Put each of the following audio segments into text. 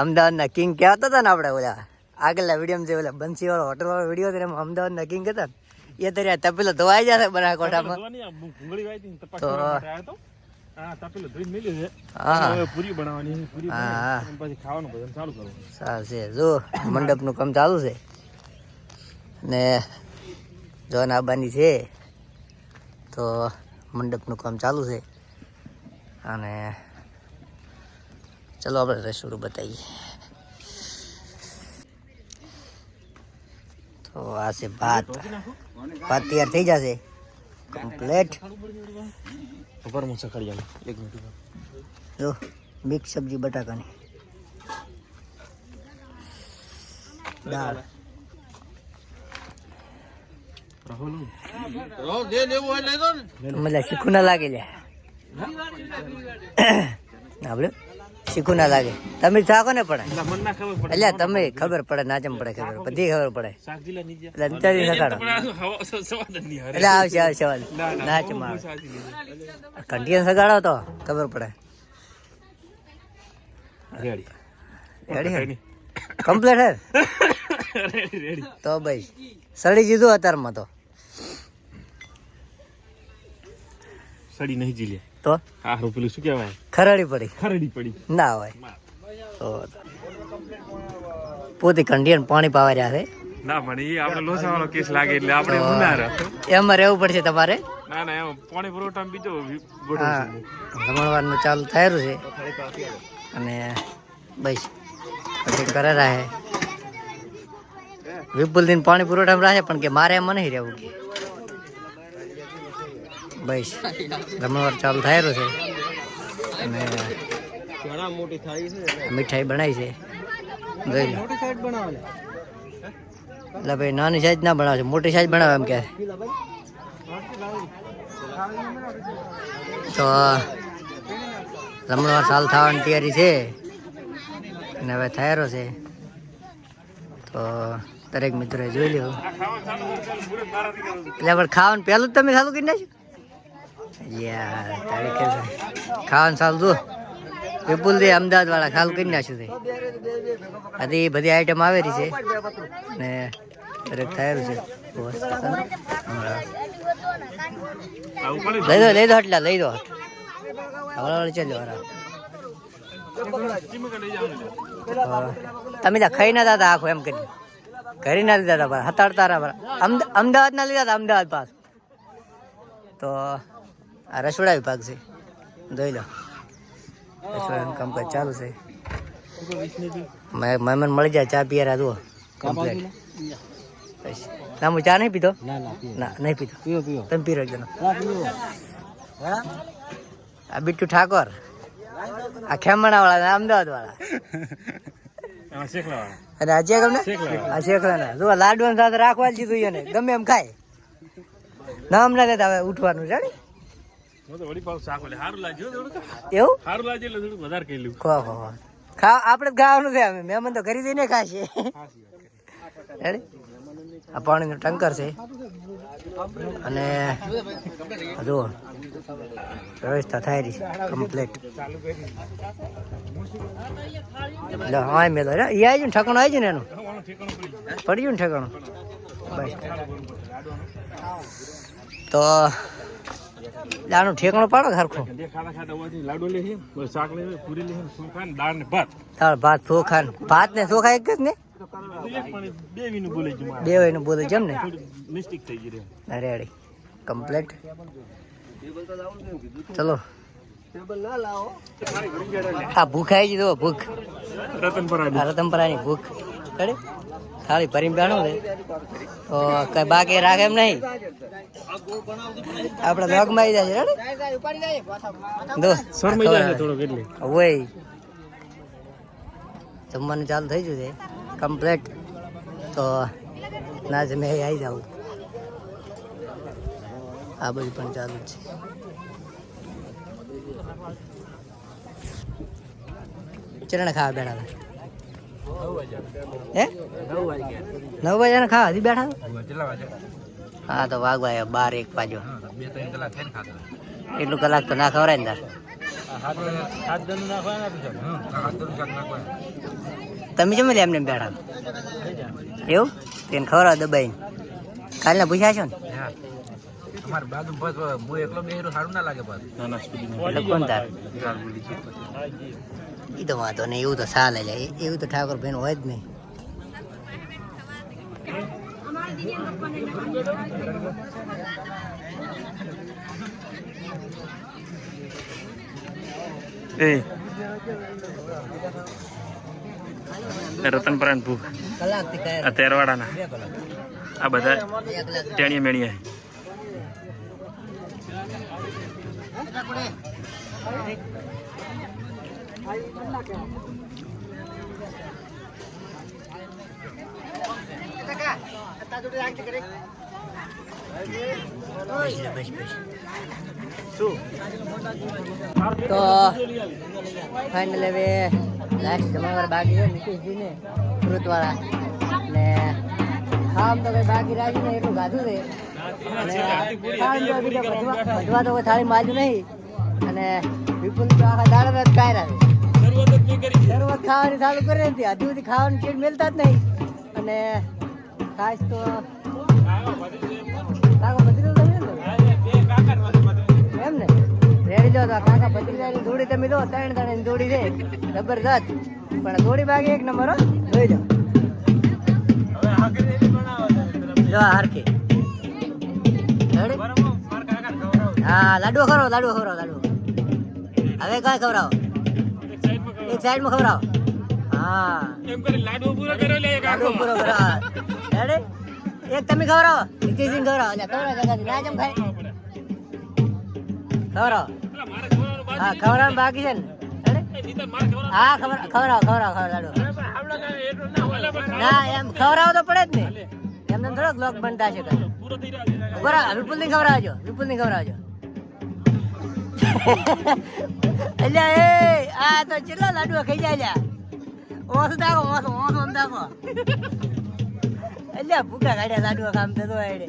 અમદાવાદના કિંગ કહેતા હતા ને આપણે ઓલા આગળના વીડિયો જે ઓલા બંસી વાળો હોટલ વાળો વીડિયો હતો એમાં અમદાવાદના કિંગ હતા ને એ તો રહ્યા તપેલો ધોવાઈ જશે ને તપાસ તો- જો મંડપનું કામ ચાલુ છે. ને જોન આબાની છે તો મંડપનું કામ ચાલુ છે. અને ચલો આપણે રસોડું બતાવીએ તો આ છે ભાત ભાત તૈયાર થઈ જશે કમ્પ્લેટ ઉપર હું સકાળી આવું એક મિનિટ ઊભા. જો મિક્સ સબ્જી બટાકાની દાળ રાહુલ મને શીખું ના લાગે લે આપણે શીખું ના લાગે. તમે થાકો ને પડે એટલે તમે ખબર પડે. ના ખબર પડે ખબર બધી ખબર પડે. એટલે અંતરી નખાડો પણ આ હવા સ- સવાદ જ નહીં હારે. એટલે આવશે આવશે ના, ના, નાચ બહુ માં સાચી લીધી. કંટિયન સગાડો તો ખબર પડે. રેડી. રેડી હે? તો ભાઈ સડી જીધું અત્યારમાં તો. સડી નહીં જીલે તો? આ પેલું શું કહેવાય? ખરડી પડી. ખરડી પડી. ના હોય. તો પોતે કંડિયન પાણી પાવા રહ્યા છે. ના પણ એ આપણે લોસા વાળો કેસ લાગે એટલે આપણે ઉનાર એમાં રહેવું પડશે તમારે? ના ના એમ પાણી પુરવઠા બીજો જમણવારનું ચાલુ થયેલું છે. અને બસ પછી કરે રહે વિપુલ દિન પાણી પુરવઠામાં રાખે પણ કે મારે એમાં નહીં રહેવું કે. બસ. જમણવાર ચાલુ થયેલું છે. અને મીઠાઈ બનાવી છે. જોઈ લો. એટલે ભાઈ નાની સાઈજ ના બનાવે છે મોટી સાઈજ બનાવે એમ કે. તો જમણવાર સાલ થવાની તૈયારી છે. અને હવે થયેલો છે. તો દરેક મિત્રોએ જોઈ લ્યો. એટલે પણ ખાવાનું પહેલું જ તમે ચાલુ કરી નાખ્યું ખાવાનું ચાલુ જો વિપુલ દે અમદાવાદ વાળા ખાલું કરી નાખ્યું છે. બધી આઈટમ આવેલી છે. ને દરેક થયેલું છે. લઈ દો લઈ દો હટલા લઈ દો. હવળા ચાલ્યો હરા તમે ત્યાં ખાઈ ના દાદા આખો એમ કરી ઘરે ના લીધા હતા હતાડતા અમદાવાદ ના લીધા હતા અમદાવાદ પાસ તો આ રસોડા વિભાગ છે. જોઈ લો. રસોડાનું કામકાજ ચાલુ છે. મહેમાન મળી જાય ચા પીયા જુઓ. કમ્પ્લેટ. ના હું ચા નહીં પીધો ના નહીં પીધો તમે પી રહ્યો આ બિટ્ટુ ઠાકોર. આ ખેમણા વાળા અમદાવાદ વાળા અને આ શેકલા આ શેખલાના જો લાડવા સાથે રાખવા જ દીધું એને. ગમે એમ ખાય. નામ ના લેતા હવે ઉઠવાનું છે ને? એવું? સારું લાગે એટલે થોડું વધારે કહી લઉં ખો ખો ખો. ખા આપણે ખાવાનું છે અમે. મહેમાન તો કરી દઈને ખાશે. આ પાણીનું ટંકર છે. અને જુઓ વ્યવસ્થા થાય રહી છે. કમ્પ્લીટ હા મેલો. એ આવી ગયું ઠેકાણું આવી ગયું ને એનું. પડી ગયું ને ઠેકાણું. બસ. તો આનું ઠેકાણું પાડો સરખું લાડુ લે શાક લે પૂરી લે છે ને દાળ ને ભાત. દાળ ભાત ચોખા ને? ભાત ને ચોખા એક જ ને? બે વીનું બોલે છે મારે. ને જેમ ને? અરે મિસ્ટેક થઈ ગઈ રે. રેડી કમ્પ્લીટ ચલો. આ ભૂખ આવી ગઈ તો ભૂખ. રતનપરા રતનપરાની ભૂખ. રેડી? થાળી ભરીને બેઠો છે. તો કઈ બાકી રાખે એમ નહીં? આપણે લોગમાં આવી જાય છે હોય જમવાનું ચાલુ થઈ ગયું છે. કમ્પ્લેટ. તો ના જ મેં આવી જાઉં. આ બધું પણ ચાલુ છે. ચરણ ખાવા બેઠા હે? નવ વાગ્યા ખાવા? હજી બેઠા હા, તો વાગવા આવ્યા બાર એક વાગ્યો. એટલું કલાક તો ના ખવરાય ને તમે જમે લે એમને બેઠા? એવું? તેને ખવડાવ દબાઈને. કાલના પૂછ્યા છો ને? અમાર બાજુ બસ હું એકલો બેહરો સારું ના લાગે બસ ના ના કોણ તાર? એ તો વાંધો નહીં એવું તો ચાલે લે એવું તો ઠાકોર ભાઈ હોય જ નહીં. એ. રતનપરાન ભૂખ કલાકથી આ આ બધા ટેણીએ મેણીએ બસ બસ તો ફાઇનલ હવે લાસ્ટ જમાવાર બાકી છે નીતિશજીને ફ્રૂટવાળા ને ખામ તો કઈ બાકી રાખીને એટલું ગાધું છે. ખાવાનું તો થાળી માર્યું નહીં અને વિપુલ દાડા ખાવાની ચાલુ કરી નથી હજુ સુધી ખાવાની ચીડ મેલતા જ નહીં અને ખાસ તો કાકા ભત્રીજો એમ ને રેડી જો કાકા ભત્રીજાની જોડી તમે લો ત્રણ ત્રણ જોડી છે જબરદસ્ત પણ જોડી ભાગે એક નંબર હો જોઈ જાઓ જો હરખી? હા લાડુ ખવડાવો લાડુ ખવડાવો લાડુ. હવે કઈ ખવડાવો? એક સાઈડમાં ખવડાવો. હા. એમ કરી લાડુ પૂરો કરો લે લાડુ પૂરો કરો રેડી? એક તમે ખવડાવો નીતિશજીને ખવડાવો. લે ખવડાવો જગાજી ના જમ ખાય? ખવડાવો. હા ખવડાવવાનું બાકી છે ને. હા ખબર ખવડાવો ખવડાવો ખવડાવો લાડુ. ના એમ ખવડાવો તો પડે જ ને. થોડોક લોક બનતા છે. બરાબર વિપુલની ખવડાવજો વિપુલની ખવડાવજો અલ્યા એ, આ તો કેટલા લાડુ ખાઈ જાય લ્યા. ઓસ દાખો ઓસ ઓસ ઓમ દાખો અલ્યા ભૂખા કાઢ્યા લાડુ કામ થતો આડે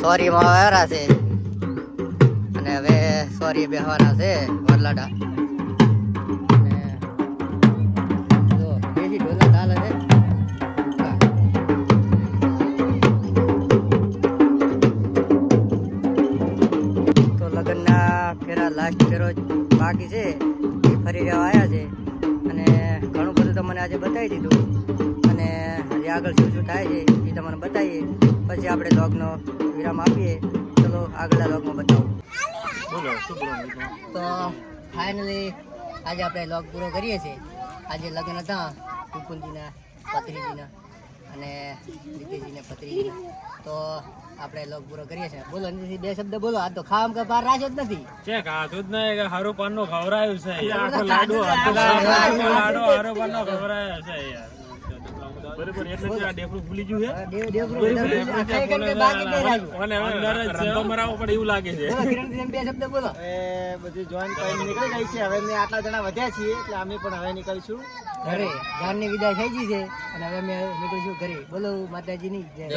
સોરી માં છે. અને હવે સોરી બેહવાના છે, વરલાડા. દીધું અને જે આગળ શું શું થાય છે, એ તમને બતાવીએ. પછી આપણે લોગનો વિરામ આપીએ. ચલો, આગળના લોગમાં બતાવું. તો ફાઇનલી આજે આપણે લોગ પૂરો કરીએ છીએ. આજે લગ્ન હતા કુકુલજીના પત્રીજીના અને નીતિશજીના તો આપણે લોક પૂરો કરીએ છીએ. બોલો નીતિશજી બે શબ્દ બોલો. આ તો ખાવામાં કે પાર રાખ્યો જ નથી. છે ખાધું જ નહીં કે હારું પાનનું ખવડાયું છે. લાડુ લાડુ હારો પાન પાનનું ખવડાયું છે યાર. બરોબર એટલે આ ભૂલી ગયું છે. મરાવો પડે એવું લાગે છે. બે શબ્દ બોલો. બધી જોઈન કરીને નીકળી ગઈ છે. હવે મેં આટલા જણા વધ્યા છીએ એટલે અમે પણ હવે નીકળીશું. ઘરે જાનની વિદાય થઈ ગઈ છે. અને હવે અમે નીકળીશું ઘરે. બોલો માતાજીની જય.